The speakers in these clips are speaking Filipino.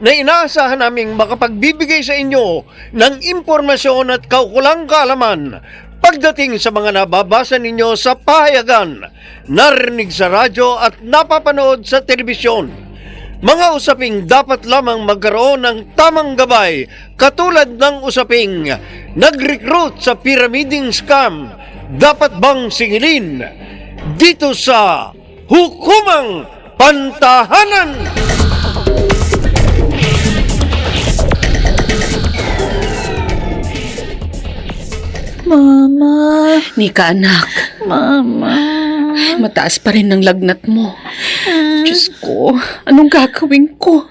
na inaasahan naming makapagbibigay sa inyo ng impormasyon at kaukulang kaalaman pagdating sa mga nababasa ninyo sa pahayagan, narinig sa radyo at napapanood sa telebisyon. Mga usaping dapat lamang magkaroon ng tamang gabay katulad ng usaping nag-recruit sa pyramiding scam dapat bang singilin dito sa Hukumang Pantahanan? Mama, Nika anak, Mama. mataas pa rin ng lagnat mo. Diyos ko, anong gagawin ko?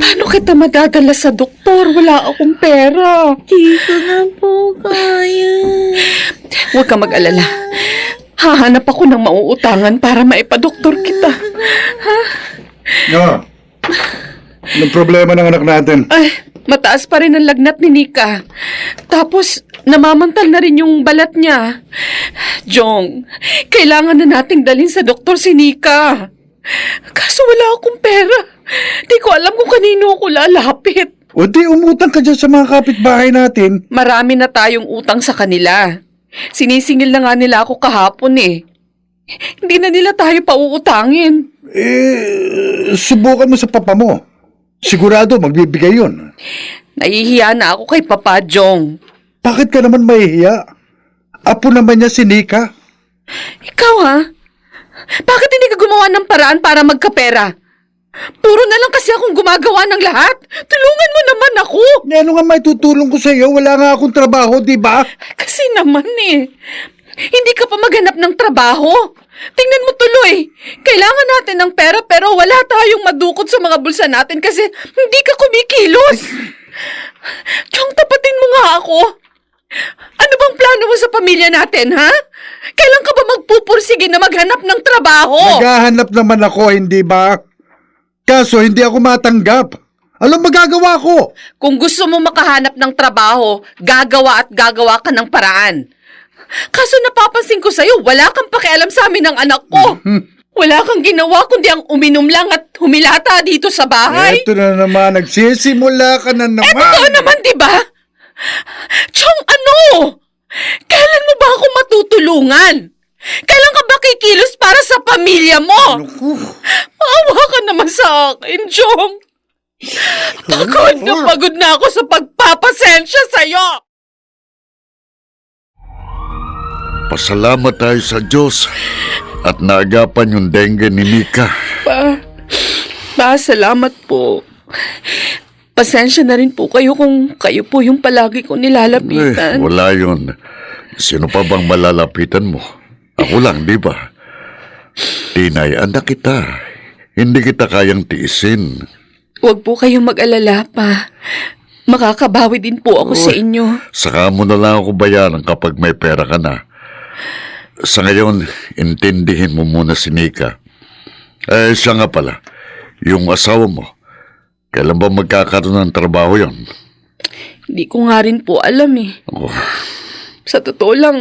Paano kita madadala sa doktor? Wala akong pera. Di ko na po kaya. Huwag ka mag-alala. Hahanap ako ng mauutangan para maipadoktor kita. No. Anong problema ng anak natin? Ay, mataas pa rin ang lagnat ni Nika. Tapos, namamantal na rin yung balat niya. Jong, kailangan na nating dalhin sa doktor si Nika. Kaso wala akong pera. Di ko alam kung kanino ako lalapit. O di umutang ka dyan sa mga kapitbahay natin. Marami na tayong utang sa kanila. Sinisingil na nga nila ako kahapon eh. Hindi na nila tayo pauutangin. Eh, subukan mo sa papa mo. Sigurado magbibigay yun. Nahihiya na ako kay Papa Jong. Bakit ka naman mahihiya? Apo naman niya si Nika. Ikaw ha? Bakit hindi ka gumawa ng paraan para magkapera? Puro na lang kasi akong gumagawa ng lahat. Tulungan mo naman ako. Eh, Ano nga may tutulong ko sa iyo? Wala nga akong trabaho, di ba? Kasi naman eh. Hindi ka pa maghanap ng trabaho. Tingnan mo tuloy. Kailangan natin ng pera pero wala tayong madukot sa mga bulsa natin kasi hindi ka kumikilos. Chong, tapatin mo nga ako. Ano bang plano mo sa pamilya natin, ha? Kailan ka ba magpupursige na maghanap ng trabaho? Naghahanap naman ako, hindi ba? Kaso hindi ako matanggap. Alam magagawa ko? Kung gusto mo makahanap ng trabaho, gagawa at gagawa ka ng paraan. Kaso napapansin ko sa'yo, wala kang pakialam sa amin ng anak ko. Wala kang ginawa kundi ang uminom lang at humilata dito sa bahay. Eto na naman, nagsisimula ka na naman. Totoo naman, di ba? Chong, ano? Kailan mo ba ako matutulungan? Kailan ka ba kikilos para sa pamilya mo? Naku. Maawa ka naman sa akin, Chong. Pagod na pagod na ako sa pagpapasensya sa'yo. Pasalamat tayo sa Diyos at naagapan yung dengue ni Nika. Pa, pa, salamat po. Pasensya na rin po kayo kung kayo po yung palagi ko Eh, nilalapitan. wala yun. Sino pa bang malalapitan mo? Ako lang, di ba? Tinay, anak kita. Hindi kita kayang tiisin. Huwag po kayong mag-alala pa. Makakabawi din po ako sa Uy. inyo. Saka mo na lang ako bayaran kapag may pera ka na. Sa ngayon, intindihin mo muna si Nika. Eh, siya nga pala. Yung asawa mo. Kailan ba magkakaroon ng trabaho yon? Hindi ko nga rin po alam eh. Ako, Sa totoo lang,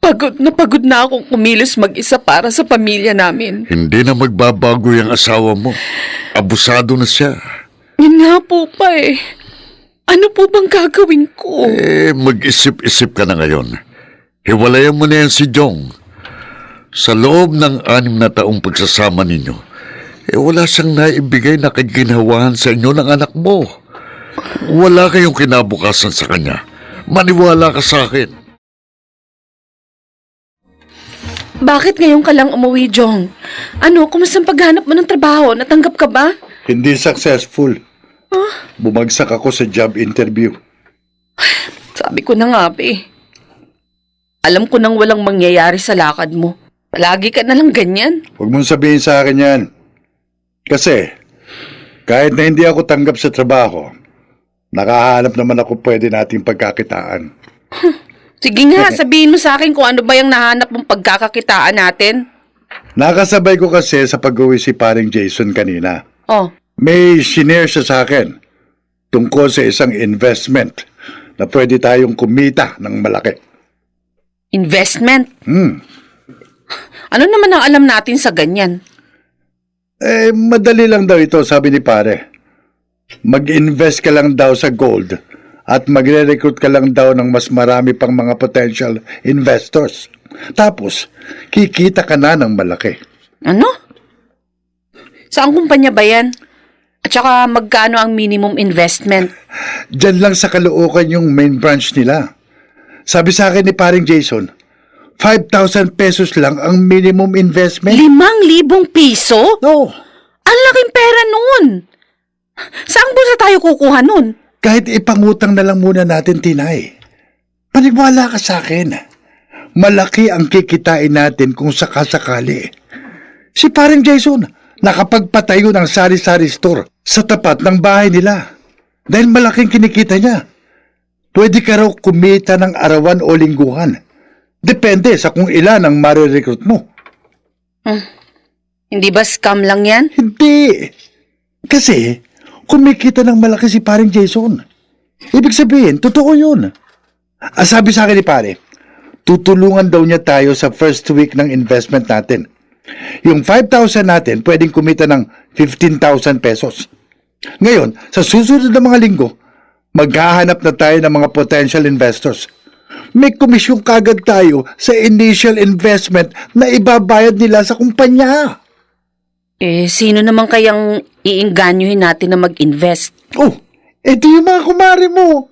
pagod na pagod na akong kumilos mag-isa para sa pamilya namin. Hindi na magbabago yung asawa mo. Abusado na siya. Yun nga po pa eh. Ano po bang gagawin ko? Eh, mag-isip-isip ka na ngayon. Hiwalayan mo na yan si Jong. Sa loob ng anim na taong pagsasama ninyo, eh wala siyang naibigay na kaginawahan sa inyo ng anak mo. Wala kayong kinabukasan sa kanya. Maniwala ka sa akin. Bakit ngayon ka lang umuwi, Jong? Ano, kumusta ang paghanap mo ng trabaho? Natanggap ka ba? Hindi successful. Bumagsak ako sa job interview. Sabi ko na nga, be. Alam ko nang walang mangyayari sa lakad mo. Palagi ka na lang ganyan. Huwag mong sabihin sa akin yan. Kasi, kahit na hindi ako tanggap sa trabaho, nakahanap naman ako pwede nating pagkakitaan. Sige nga, sabihin mo sa akin kung ano ba yung nahanap mong pagkakakitaan natin. Nakasabay ko kasi sa pag-uwi si paring Jason kanina. Oh, May shinare siya sa akin tungkol sa isang investment na pwede tayong kumita ng malaki. Investment. Hmm. Ano naman ang alam natin sa ganyan? Eh, madali lang daw ito, sabi ni pare. Mag-invest ka lang daw sa gold at magre-recruit ka lang daw ng mas marami pang mga potential investors. Tapos, kikita ka na ng malaki. Ano? Saan kumpanya ba yan? At saka magkano ang minimum investment? Diyan lang sa Caloocan yung main branch nila. Sabi sa akin ni paring Jason, 5,000 pesos lang ang minimum investment. Limang libong piso? No, Ang laking pera nun! Saan ba tayo kukuha nun? kahit ipangutang na lang muna natin, Tinay. Paniwala ka sa akin. Malaki ang kikitain natin kung sakasakali. Si paring Jason, nakapagpatayo ng sari-sari store sa tapat ng bahay nila. Dahil malaking kinikita niya. Pwede ka raw kumita ng arawan o lingguhan. Depende sa kung ilan ang marirecruit mo. Hindi ba scam lang yan? Hindi. Kasi, kumikita ng malaki si paring Jason. Ibig sabihin, totoo yun. Ah, sabi sa akin ni pare, tutulungan daw niya tayo sa first week ng investment natin. Yung 5,000 natin, pwedeng kumita ng 15,000 pesos. Ngayon, sa susunod na mga linggo, maghahanap na tayo ng mga potential investors. May komisyon kagad tayo sa initial investment na ibabayad nila sa kumpanya. Eh, sino naman kayang iinganyohin natin na mag-invest? Oh, eto yung mga kumari mo.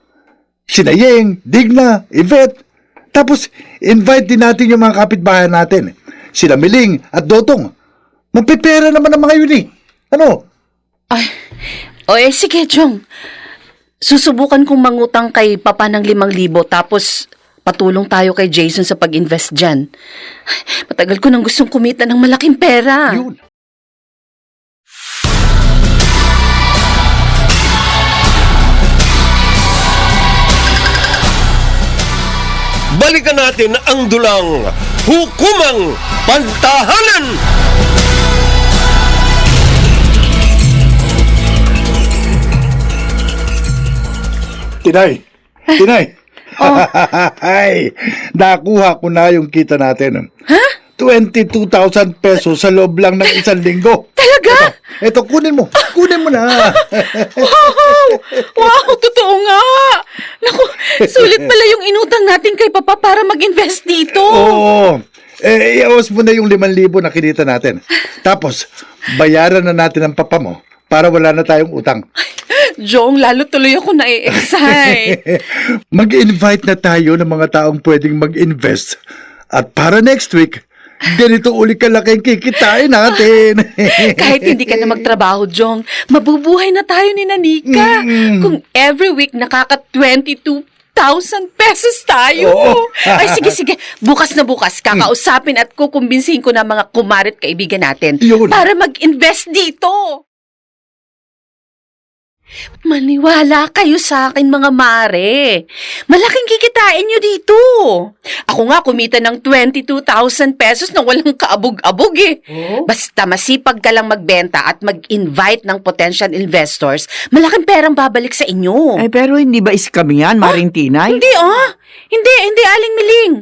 Sina Yeng, Digna, Yvette. Tapos, invite din natin yung mga kapitbahay natin. Sila Miling at Dotong. Magpipera naman ang mga yun eh. Ano? Ay, o eh, sige, Jong. Susubukan kong mangutang kay Papa ng limang libo tapos patulong tayo kay Jason sa pag-invest dyan. Ay, Matagal ko nang gustong kumita ng malaking pera. Yun. Balikan natin ang dulang hukumang pantahanan. Tinay! Tinay! Ay, nakuha ko na yung kita natin. Ha? 22,000 pesos sa loob lang ng isang linggo. Talaga? Eto, kunin mo. Kunin mo na. Wow! Wow, totoo nga! Naku, sulit pala yung inutang natin kay Papa para mag-invest dito. Oo. Eh, iawas mo na yung 5,000 na kinita natin. Tapos, bayaran na natin ang papa mo para wala na tayong utang. Jong, lalo tuloy ako na-excite. Mag-invite na tayo ng mga taong pwedeng mag-invest. At para next week, ganito uli kalaking kikitain natin. Kahit hindi ka na magtrabaho, Jong, mabubuhay na tayo ni Nanika. Kung every week nakaka 22,000 pesos tayo. Oo. Ay, sige, sige. Bukas na bukas, kakausapin at kukumbinsihin ko na mga kumarit kaibigan natin Yun. para mag-invest dito. Maniwala kayo sa akin mga mare. Malaking kikitain nyo dito. Ako nga kumita ng 22,000 pesos na walang kaabog-abog eh. Basta masipag ka lang magbenta at mag-invite ng potential investors, malaking perang babalik sa inyo. Ay, pero hindi ba scam yan, Maring Tinay? Hindi ah. Hindi, hindi aling miling.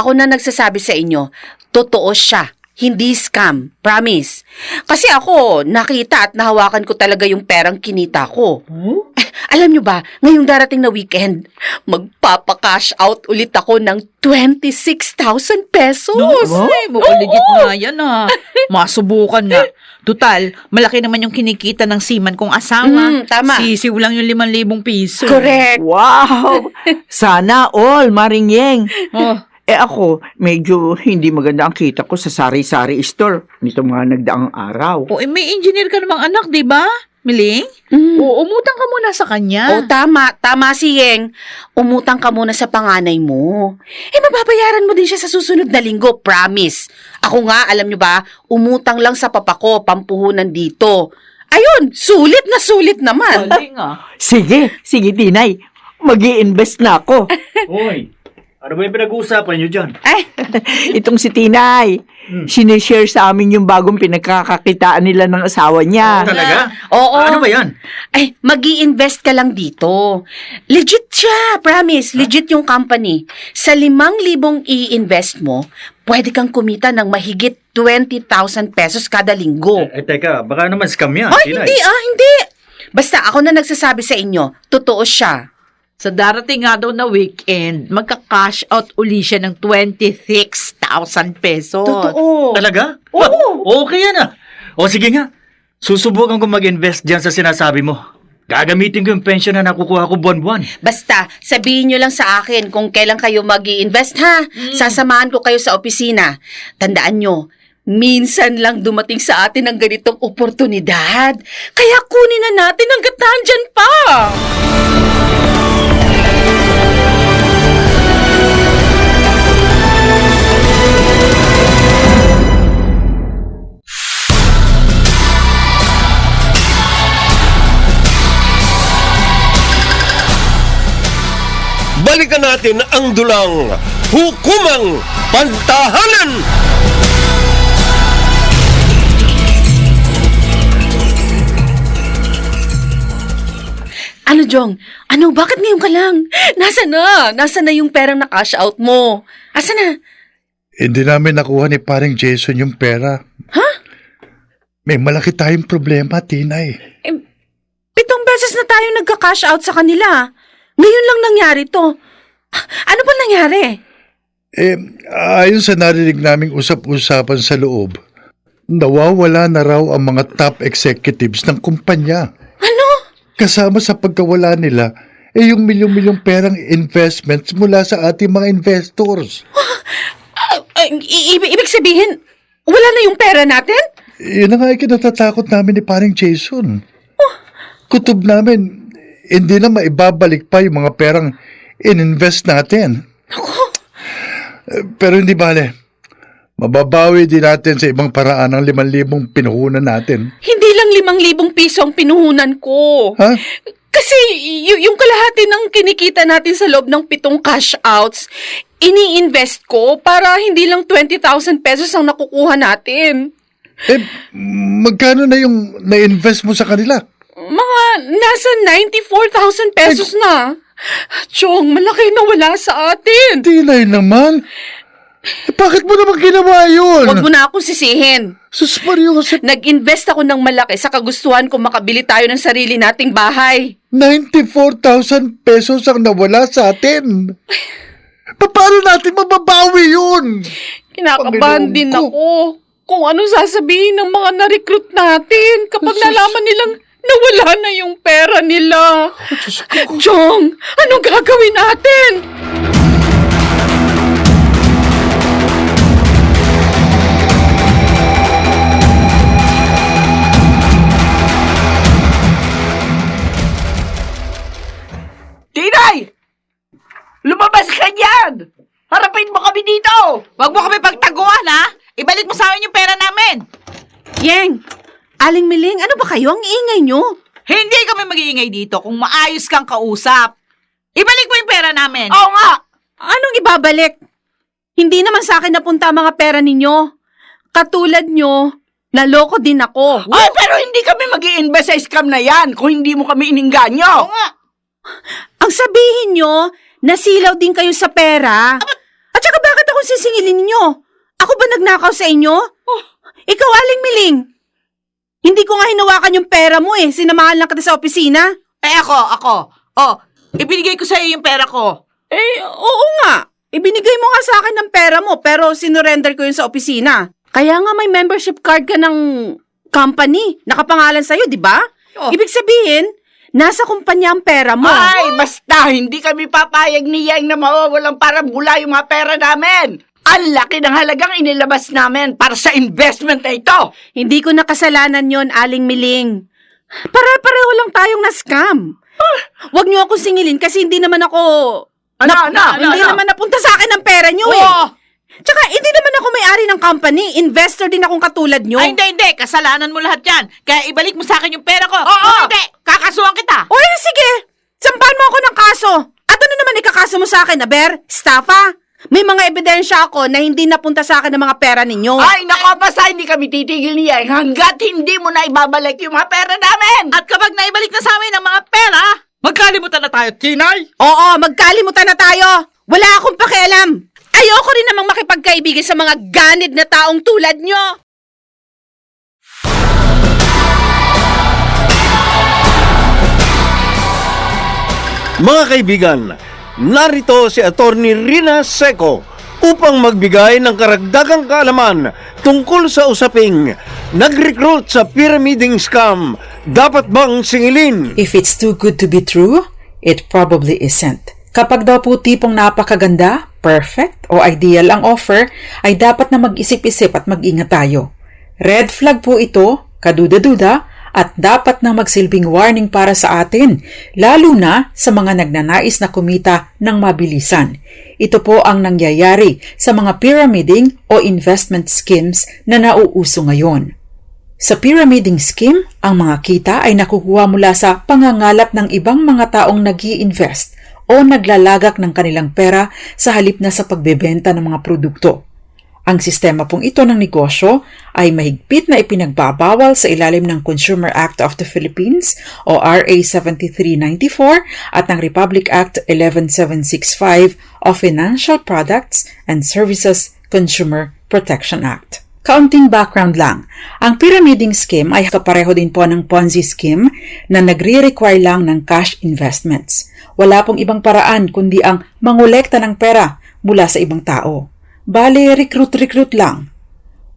Ako na nagsasabi sa inyo, totoo siya. Hindi scam. Promise. Kasi ako, nakita at nahawakan ko talaga yung perang kinita ko. Eh, Alam nyo ba, ngayong darating na weekend, magpapa-cash out ulit ako ng 26,000 pesos. Ay, mukhang legit nga yan ah. Masubukan nga. Tutal, malaki naman yung kinikita ng siman kong asawa. Mm, tama. Sisiw lang yung 5,000 piso. Correct. Wow! Sana all, Maring Yeng. Oh, Eh ako, medyo hindi maganda ang kita ko sa sari-sari store nito mga nagdaang araw. oh eh, may engineer ka namang anak, di ba? Miling? Mm. Oo, umutang ka muna sa kanya. Oh, tama. Tama si Yeng. Umutang ka muna sa panganay mo. Eh, mababayaran mo din siya sa susunod na linggo, promise. Ako nga, alam nyo ba, umutang lang sa papa ko, pampuhunan dito. Ayun, sulit na sulit naman. Galing ah. Sige, sige Tinay. mag invest na ako. Hoy, ano ba yung pinag-uusapan nyo dyan? Ay, Itong si Tinay. Sinishare sa amin yung bagong pinagkakakitaan nila ng asawa niya. Talaga? oo. Ano ba yan? Ay, mag invest ka lang dito. Legit siya, promise. Legit yung company. Sa limang libong i-invest mo, pwede kang kumita ng mahigit 20,000 pesos kada linggo. Eh, teka, baka naman scam yan. Ay, Tinay. hindi ah, hindi. Basta ako na nagsasabi sa inyo, totoo siya. Sa darating nga daw na weekend, magka-cash out uli siya ng 26,000 pesos. Totoo. Talaga? Oo. Ah, okay yan ah. O sige nga, susubukan ko mag-invest dyan sa sinasabi mo. Gagamitin ko yung pension na nakukuha ko buwan-buwan. Basta, sabihin nyo lang sa akin kung kailan kayo mag invest ha. Sasamahan ko kayo sa opisina. Tandaan nyo, minsan lang dumating sa atin ang ganitong oportunidad. Kaya kunin na natin hanggat nandyan pa. Balikan natin ang dulang hukumang pantahanan. Ano, Jong? Ano, bakit ngayon ka lang? Nasa na? Nasa na yung perang na cash out mo? Asa na? Hindi namin nakuha ni paring Jason yung pera. Ha? May malaki tayong problema, Tinay. Pitong beses na tayo nagka-cash out sa kanila. Ngayon lang nangyari to. Ano ba nangyari? Eh, ayon sa narinig naming usap-usapan sa loob, nawawala na raw ang mga top executives ng kumpanya. Kasama sa pagkawala nila, eh yung milyong-milyong perang investments mula sa ating mga investors. Ay, i- ibig, sabihin, wala na yung pera natin? Yun nga yung kinatatakot namin ni paring Jason. Kutob namin, hindi na maibabalik pa yung mga perang in-invest natin. Eh, Pero hindi bale. Mababawi din natin sa ibang paraan ang liman libong pinuhunan natin. Hindi lang limang libong piso ang pinuhunan ko. Ha? Kasi y- yung kalahati ng kinikita natin sa loob ng pitong cash outs, ini-invest ko para hindi lang 20,000 pesos ang nakukuha natin. Eh, magkano na yung na-invest mo sa kanila? Mga nasa 94,000 pesos na. Chong, malaki na wala sa atin. Tinay naman. Eh, bakit mo naman ginawa yun? Huwag mo na akong sisihin. Sus Nag-invest ako ng malaki sa kagustuhan kung makabili tayo ng sarili nating bahay. 94,000 pesos ang nawala sa atin. Pa- Paano natin mababawi yun? Kinakabahan Panginoon din ko. ako kung ano sasabihin ng mga na-recruit natin kapag nalaman nilang nawala na yung pera nila. Chong, anong gagawin natin? Tinay! Lumabas ka dyan! Harapin mo kami dito! Huwag mo kami pagtaguan, ha? Ibalik mo sa amin yung pera namin. Yeng, Aling Miling, ano ba kayo? Ang ingay nyo. Hindi kami mag-iingay dito kung maayos kang kausap. Ibalik mo yung pera namin. Oo nga. Anong ibabalik? Hindi naman sa akin napunta mga pera ninyo. Katulad nyo, naloko din ako. Ay, pero hindi kami mag invest sa scam na yan kung hindi mo kami ininganyo. Oo nga. Ang sabihin nyo, nasilaw din kayo sa pera. At saka bakit ako sisingilin ninyo? Ako ba nagnakaw sa inyo? Ikaw, Aling Miling. Hindi ko nga hinawakan yung pera mo eh. Sinamahan lang kita sa opisina. Eh ako, ako. Oh, ibinigay ko sa'yo yung pera ko. Eh, oo nga. Ibinigay mo nga sa akin ng pera mo, pero sinurrender ko yun sa opisina. Kaya nga may membership card ka ng company. Nakapangalan sa'yo, di ba? Oh. Ibig sabihin, nasa kumpanya ang pera mo. Ay, basta hindi kami papayag ni Yang na mawawalang para bula yung mga pera namin. Ang laki ng halagang inilabas namin para sa investment na ito. Hindi ko nakasalanan yon Aling Miling. Pare-pareho lang tayong na-scam. Huwag niyo akong singilin kasi hindi naman ako... Ano, ano, ano, hindi ano? naman napunta sa akin ang pera niyo eh. Oo. Tsaka hindi naman ako may-ari ng company. Investor din akong katulad niyo. Ay, hindi, hindi. Kasalanan mo lahat yan. Kaya ibalik mo sa akin yung pera ko. Oo. Kung hindi, kakasuhan kita. O eh, sige. Sampahan mo ako ng kaso. At ano naman ikakaso mo sa akin, Aber? Staffa? May mga ebidensya ako na hindi napunta sa akin ng mga pera ninyo. Ay, nako, basta hindi kami titigil ni Yang hanggat hindi mo na ibabalik yung mga pera namin. At kapag naibalik na sa amin ang mga pera, magkalimutan na tayo, Tinay. Oo, magkalimutan na tayo. Wala akong pakialam. Ayoko rin namang makipagkaibigan sa mga ganid na taong tulad nyo. Mga kaibigan, narito si Attorney Rina Seco upang magbigay ng karagdagang kaalaman tungkol sa usaping nag-recruit sa pyramiding scam. Dapat bang singilin? If it's too good to be true, it probably isn't. Kapag daw po tipong napakaganda, perfect o ideal ang offer, ay dapat na mag-isip-isip at mag-ingat tayo. Red flag po ito, kaduda-duda, at dapat na magsilbing warning para sa atin, lalo na sa mga nagnanais na kumita ng mabilisan. Ito po ang nangyayari sa mga pyramiding o investment schemes na nauuso ngayon. Sa pyramiding scheme, ang mga kita ay nakukuha mula sa pangangalap ng ibang mga taong nag invest o naglalagak ng kanilang pera sa halip na sa pagbebenta ng mga produkto. Ang sistema pong ito ng negosyo ay mahigpit na ipinagbabawal sa ilalim ng Consumer Act of the Philippines o RA 7394 at ng Republic Act 11765 o Financial Products and Services Consumer Protection Act. Kaunting background lang. Ang pyramiding scheme ay kapareho din po ng Ponzi scheme na nagre-require lang ng cash investments. Wala pong ibang paraan kundi ang mangolekta ng pera mula sa ibang tao. Bale, recruit-recruit lang.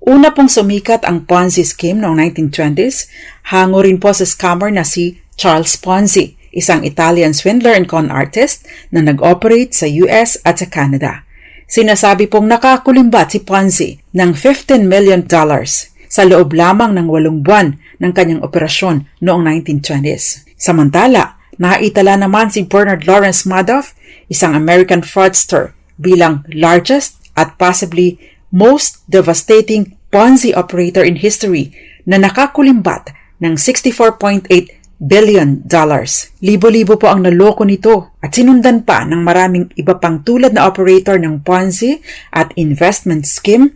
Una pong sumikat ang Ponzi scheme noong 1920s, hango rin po sa scammer na si Charles Ponzi, isang Italian swindler and con artist na nag-operate sa US at sa Canada. Sinasabi pong nakakulimbat si Ponzi ng 15 million dollars sa loob lamang ng walong buwan ng kanyang operasyon noong 1920s. Samantala, naitala naman si Bernard Lawrence Madoff, isang American fraudster, bilang largest at possibly most devastating Ponzi operator in history na nakakulimbat ng 64.8 billion dollars. Libo-libo po ang naloko nito at sinundan pa ng maraming iba pang tulad na operator ng Ponzi at investment scheme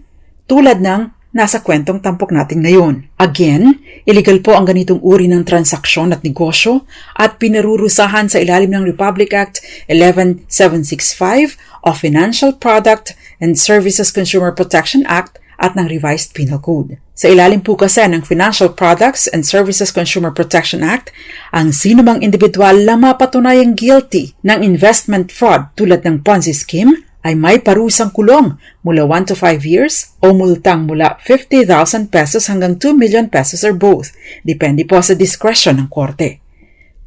tulad ng nasa kwentong tampok natin ngayon. Again, illegal po ang ganitong uri ng transaksyon at negosyo at pinarurusahan sa ilalim ng Republic Act 11765 o Financial Product and Services Consumer Protection Act at ng Revised Penal Code. Sa ilalim po kasi ng Financial Products and Services Consumer Protection Act, ang sinumang individual na mapatunayang guilty ng investment fraud tulad ng Ponzi scheme ay may parusang kulong mula 1 to 5 years o multang mula 50,000 pesos hanggang 2 million pesos or both, depende po sa discretion ng korte.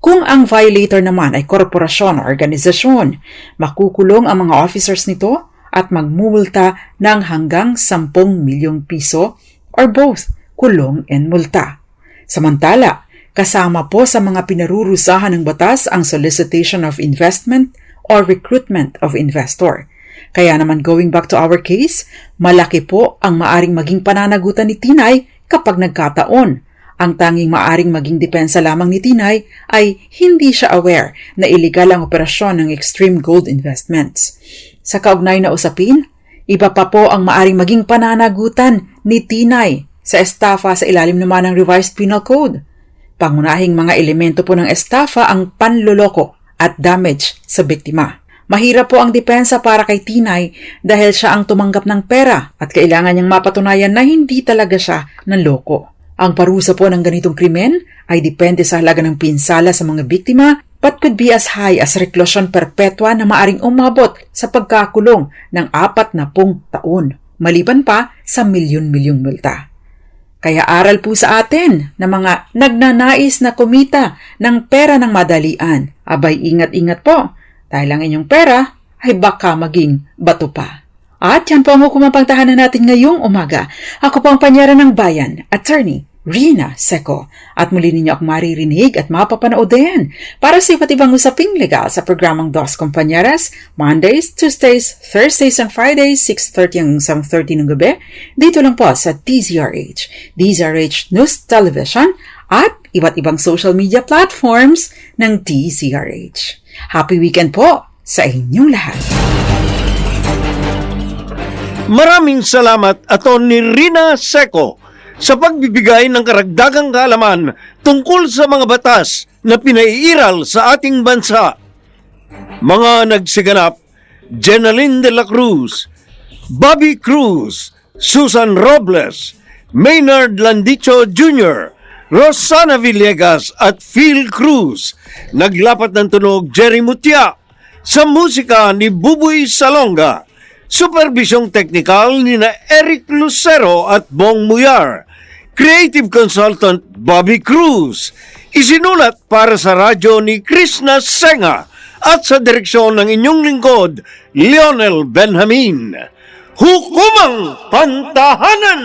Kung ang violator naman ay korporasyon o organisasyon, makukulong ang mga officers nito at magmumulta ng hanggang 10 milyong piso or both, kulong and multa. Samantala, kasama po sa mga pinarurusahan ng batas ang solicitation of investment or recruitment of investor. Kaya naman going back to our case, malaki po ang maaring maging pananagutan ni Tinay kapag nagkataon. Ang tanging maaring maging depensa lamang ni Tinay ay hindi siya aware na illegal ang operasyon ng Extreme Gold Investments. Sa kaugnay na usapin, iba pa po ang maaring maging pananagutan ni Tinay sa estafa sa ilalim naman ng Revised Penal Code. Pangunahing mga elemento po ng estafa ang panloloko at damage sa biktima. Mahirap po ang depensa para kay Tinay dahil siya ang tumanggap ng pera at kailangan niyang mapatunayan na hindi talaga siya nanloko. Ang parusa po ng ganitong krimen ay depende sa halaga ng pinsala sa mga biktima but could be as high as reclusion perpetua na maaring umabot sa pagkakulong ng apat na pung taon, maliban pa sa milyon-milyong multa. Kaya aral po sa atin na mga nagnanais na kumita ng pera ng madalian. Abay, ingat-ingat po dahil ang inyong pera ay baka maging bato pa. At yan po ang hukumang natin ngayong umaga. Ako po ang panyara ng bayan, Attorney Rina Seco. At muli ninyo akong maririnig at mapapanood din para sa iba't ibang usaping legal sa programang Dos Compañeras, Mondays, Tuesdays, Thursdays, and Fridays, 6.30 hanggang 7.30 ng gabi, dito lang po sa DZRH, DZRH News Television, at iba't ibang social media platforms ng DZRH. Happy weekend po sa inyong lahat! Maraming salamat, Atty. Rina Seco, sa pagbibigay ng karagdagang kaalaman tungkol sa mga batas na pinaiiral sa ating bansa. Mga nagsiganap, Jenaline de la Cruz, Bobby Cruz, Susan Robles, Maynard Landicho Jr., Rosana Villegas at Phil Cruz. Naglapat ng tunog Jerry Mutia sa musika ni Buboy Salonga. Supervisyong teknikal ni na Eric Lucero at Bong Muyar. Creative Consultant Bobby Cruz. Isinulat para sa radyo ni Krishna Senga at sa direksyon ng inyong lingkod, Lionel Benjamin. Hukumang Pantahanan!